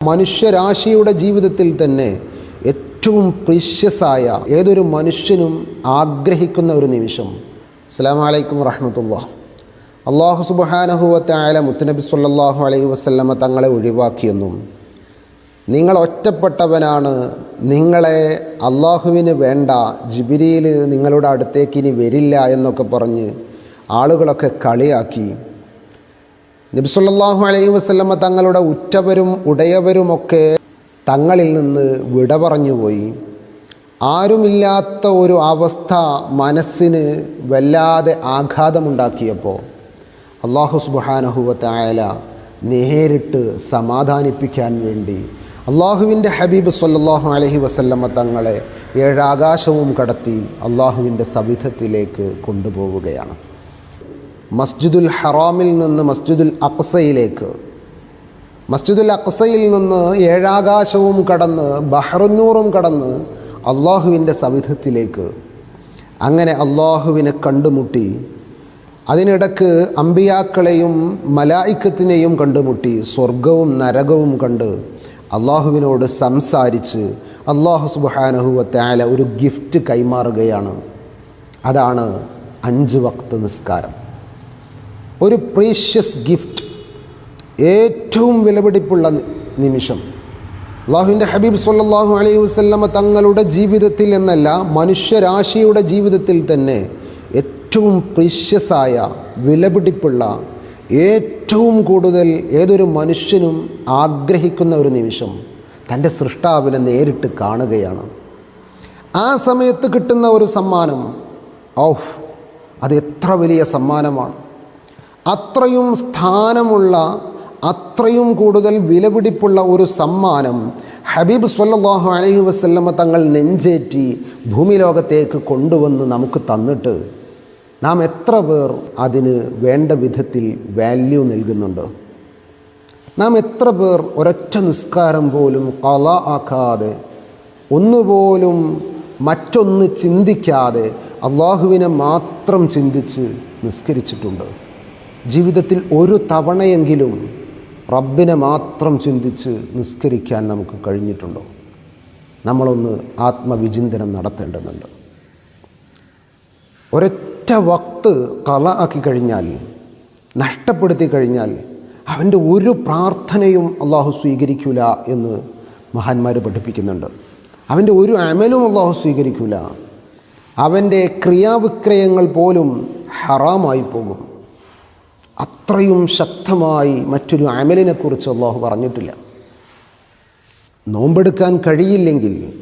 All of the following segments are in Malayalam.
മനുഷ്യരാശിയുടെ ജീവിതത്തിൽ തന്നെ ഏറ്റവും പ്രീഷ്യസായ ഏതൊരു മനുഷ്യനും ആഗ്രഹിക്കുന്ന ഒരു നിമിഷം. അസ്സലാമലൈക്കും വറഹമത്തുള്ള അള്ളാഹു സുബാനഹുവത്തായ മുത്തനബി സല്ലാഹു അലൈഹി വസ്ലമ തങ്ങളെ ഒഴിവാക്കിയെന്നും നിങ്ങൾ ഒറ്റപ്പെട്ടവനാണ് നിങ്ങളെ അള്ളാഹുവിന് വേണ്ട ജിബിരിയിൽ നിങ്ങളുടെ അടുത്തേക്ക് ഇനി വരില്ല എന്നൊക്കെ പറഞ്ഞ് ആളുകളൊക്കെ കളിയാക്കി നബിസുല്ലാഹു അലൈഹി വസ്ലമ തങ്ങളുടെ ഉറ്റവരും ഉടയവരുമൊക്കെ തങ്ങളിൽ നിന്ന് വിട പറഞ്ഞുപോയി ആരുമില്ലാത്ത ഒരു അവസ്ഥ മനസ്സിന് വല്ലാതെ ആഘാതമുണ്ടാക്കിയപ്പോൾ അള്ളാഹു സുബാനഹുവത്തായാല നേരിട്ട് സമാധാനിപ്പിക്കാൻ വേണ്ടി അള്ളാഹുവിന്റെ ഹബീബ് സല്ലാഹു അലഹി വസല്ലമ്മ തങ്ങളെ ഏഴാകാശവും കടത്തി അള്ളാഹുവിന്റെ സവിധത്തിലേക്ക് കൊണ്ടുപോവുകയാണ്. മസ്ജിദുൽ ഹറാമിൽ നിന്ന് മസ്ജിദുൽ അക്സയിലേക്ക്. മസ്ജിദുൽ അക്സയിൽ നിന്ന് ഏഴാകാശവും കടന്ന് ബഹ്റുന്നൂറും കടന്ന് അള്ളാഹുവിന്റെ സവിധത്തിലേക്ക്. അങ്ങനെ അള്ളാഹുവിനെ കണ്ടുമുട്ടി. അതിനിടക്ക് അമ്പിയാക്കളെയും മലായിക്കത്തിനെയും കണ്ടുമുട്ടി. സ്വർഗവും നരകവും കണ്ട് അള്ളാഹുവിനോട് സംസാരിച്ച് അള്ളാഹു സുബാനഹുവത്തായ ഒരു ഗിഫ്റ്റ് കൈമാറുകയാണ്. അതാണ് അഞ്ച് വക്ത നിസ്കാരം. ഒരു പ്രീഷ്യസ് ഗിഫ്റ്റ് ഏറ്റവും വിലപിടിപ്പുള്ള നിമിഷം. അള്ളാഹുവിന്റെ ഹബീബ് സല്ലാഹു അലൈഹി വസ്ല്ലമ തങ്ങളുടെ ജീവിതത്തിൽ എന്നല്ല മനുഷ്യരാശിയുടെ ജീവിതത്തിൽ തന്നെ ഏറ്റവും പ്രീഷ്യസായ വിലപിടിപ്പുള്ള ഏറ്റവും കൂടുതൽ ഏതൊരു മനുഷ്യനും ആഗ്രഹിക്കുന്ന ഒരു നിമിഷം തന്റെ സൃഷ്ടാവിനെ നേരിട്ട് കാണുകയാണ്. ആ സമയത്ത് കിട്ടുന്ന ഒരു സമ്മാനം ഔഹ് അത് എത്ര വലിയ സമ്മാനമാണ്. അത്രയും സ്ഥാനമുള്ള അത്രയും കൂടുതൽ വിലപിടിപ്പുള്ള ഒരു സമ്മാനം ഹബീബ് സല്ലാഹു അലഹി വസല്ലമ തങ്ങൾ നെഞ്ചേറ്റി ഭൂമി ലോകത്തേക്ക് കൊണ്ടുവന്ന് നമുക്ക് തന്നിട്ട് നാം എത്ര പേർ അതിന് വേണ്ട വിധത്തിൽ വാല്യൂ നൽകുന്നുണ്ട്? നാം എത്ര പേർ ഒരൊറ്റ നിസ്കാരം പോലും കല ആക്കാതെ ഒന്നുപോലും മറ്റൊന്ന് ചിന്തിക്കാതെ അള്ളാഹുവിനെ മാത്രം ചിന്തിച്ച് നിസ്കരിച്ചിട്ടുണ്ട്? ജീവിതത്തിൽ ഒരു തവണയെങ്കിലും റബ്ബിനെ മാത്രം ചിന്തിച്ച് നിസ്കരിക്കാൻ നമുക്ക് കഴിഞ്ഞിട്ടുണ്ടോ? നമ്മളൊന്ന് ആത്മവിചിന്തനം നടത്തേണ്ടതുണ്ട്. ഒരൊറ്റ വക്ത് കള ആക്കി കഴിഞ്ഞാൽ നഷ്ടപ്പെടുത്തി കഴിഞ്ഞാൽ അവന്റെ ഒരു പ്രാർത്ഥനയും അള്ളാഹു സ്വീകരിക്കില്ല എന്ന് മഹാന്മാർ പഠിപ്പിക്കുന്നുണ്ട്. അവന്റെ ഒരു അമലും അള്ളാഹു സ്വീകരിക്കില്ല അവന്റെ ക്രിയാവിക്രയങ്ങൾ പോലും ഹറാമായി പോകും. അത്രയും ശക്തമായി മറ്റൊരു അമലിനെക്കുറിച്ച് അള്ളാഹു പറഞ്ഞിട്ടില്ല. നോമ്പെടുക്കാൻ കഴിയില്ലെങ്കിൽ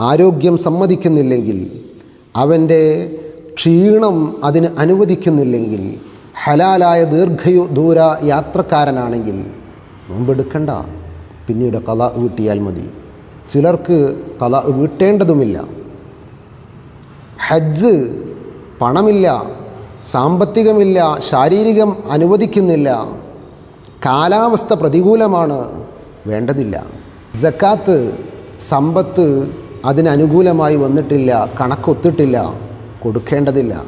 ആരോഗ്യം സമ്മതിക്കുന്നില്ലെങ്കിൽ അവന്റെ ക്ഷീണം അതിന് അനുവദിക്കുന്നില്ലെങ്കിൽ ഹലാലായ ദീർഘയു ദൂര യാത്രക്കാരനാണെങ്കിൽ നോമ്പെടുക്കണ്ട. പിന്നീട് കല വീട്ടിയാൽ മതി. ചിലർക്ക് കല വീട്ടേണ്ടതുമില്ല. ഹജ്ജ് പണമില്ല. സാമ്പത്തികമില്ല ശാരീരികം അനുവദിക്കുന്നില്ല കാലാവസ്ഥ പ്രതികൂലമാണ് വേണ്ടതില്ല. ജക്കാത്ത് സമ്പത്ത് അതിനനുകൂലമായി വന്നിട്ടില്ല കണക്കൊത്തിട്ടില്ല കൊടുക്കേണ്ടതില്ല.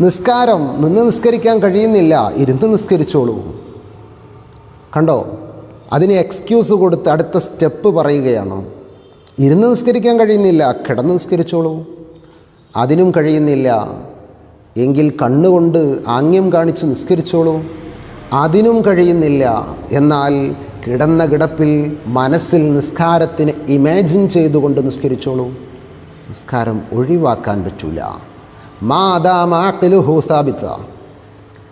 നിസ്കാരം നിന്ന് നിസ്കരിക്കാൻ കഴിയുന്നില്ല ഇരുന്ന് നിസ്കരിച്ചോളൂ. കണ്ടോ? അതിന് എക്സ്ക്യൂസ് കൊടുത്ത് അടുത്ത സ്റ്റെപ്പ് പറയുകയാണ്. ഇരുന്ന് നിസ്കരിക്കാൻ കഴിയുന്നില്ല കിടന്ന് നിസ്കരിച്ചോളൂ. അതിനും കഴിയുന്നില്ല. എങ്കിൽ കണ്ണുകൊണ്ട് ആംഗ്യം കാണിച്ച് നിസ്കരിച്ചോളൂ. അതിനും കഴിയുന്നില്ല. എന്നാൽ കിടന്ന കിടപ്പിൽ മനസ്സിൽ നിസ്കാരത്തിന് ഇമാജിൻ ചെയ്തുകൊണ്ട് നിസ്കരിച്ചോളൂ. നിസ്കാരം ഒഴിവാക്കാൻ പറ്റൂല. മാതാമാക്കിലുഹു ഹൂസാബിച്ച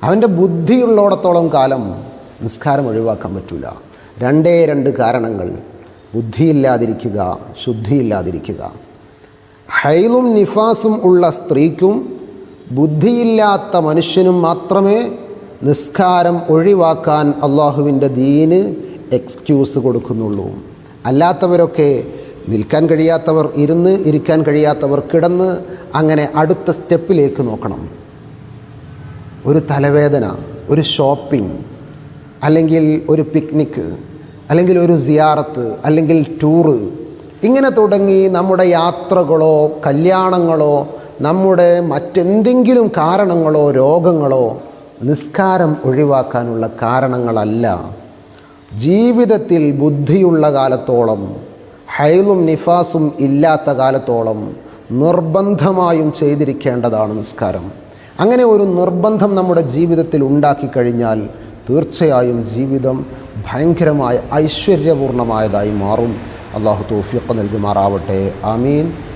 അവന്റെ ബുദ്ധിയുള്ളോടത്തോളം കാലം നിസ്കാരം ഒഴിവാക്കാൻ പറ്റൂല. രണ്ടേ രണ്ട് കാരണങ്ങൾ. ബുദ്ധിയില്ലാതിരിക്കുക ശുദ്ധിയില്ലാതിരിക്കുക. ഹൈലും നിഫാസും ഉള്ള സ്ത്രീക്കും ബുദ്ധിയില്ലാത്ത മനുഷ്യനും മാത്രമേ നിസ്കാരം ഒഴിവാക്കാൻ അള്ളാഹുവിന്റെ ദീന് എക്സ്ക്യൂസ് കൊടുക്കുന്നുള്ളൂ. അല്ലാത്തവരൊക്കെ നിൽക്കാൻ കഴിയാത്തവർ ഇരുന്ന് ഇരിക്കാൻ കഴിയാത്തവർ കിടന്ന് അങ്ങനെ അടുത്ത സ്റ്റെപ്പിലേക്ക് നോക്കണം. ഒരു തലവേദന ഒരു ഷോപ്പിംഗ് അല്ലെങ്കിൽ ഒരു പിക്നിക്ക് അല്ലെങ്കിൽ ഒരു സിയാറത്ത് അല്ലെങ്കിൽ ടൂറ് ഇങ്ങനെ തുടങ്ങി നമ്മുടെ യാത്രകളോ കല്യാണങ്ങളോ നമ്മുടെ മറ്റെന്തെങ്കിലും കാരണങ്ങളോ രോഗങ്ങളോ നിസ്കാരം ഒഴിവാക്കാനുള്ള കാരണങ്ങളല്ല. ജീവിതത്തിൽ ബുദ്ധിയുള്ള കാലത്തോളം ഹൈലും നിഫാസും ഇല്ലാത്ത കാലത്തോളം നിർബന്ധമായും ചെയ്തിരിക്കേണ്ടതാണ് നിസ്കാരം. അങ്ങനെ ഒരു നിർബന്ധം നമ്മുടെ ജീവിതത്തിൽ ഉണ്ടാക്കി കഴിഞ്ഞാൽ തീർച്ചയായും ജീവിതം ഭയങ്കരമായ ഐശ്വര്യപൂർണമായതായി മാറും. അള്ളാഹു തൗഫീഖ് നൽകുമാറാവട്ടെ. ആമീൻ.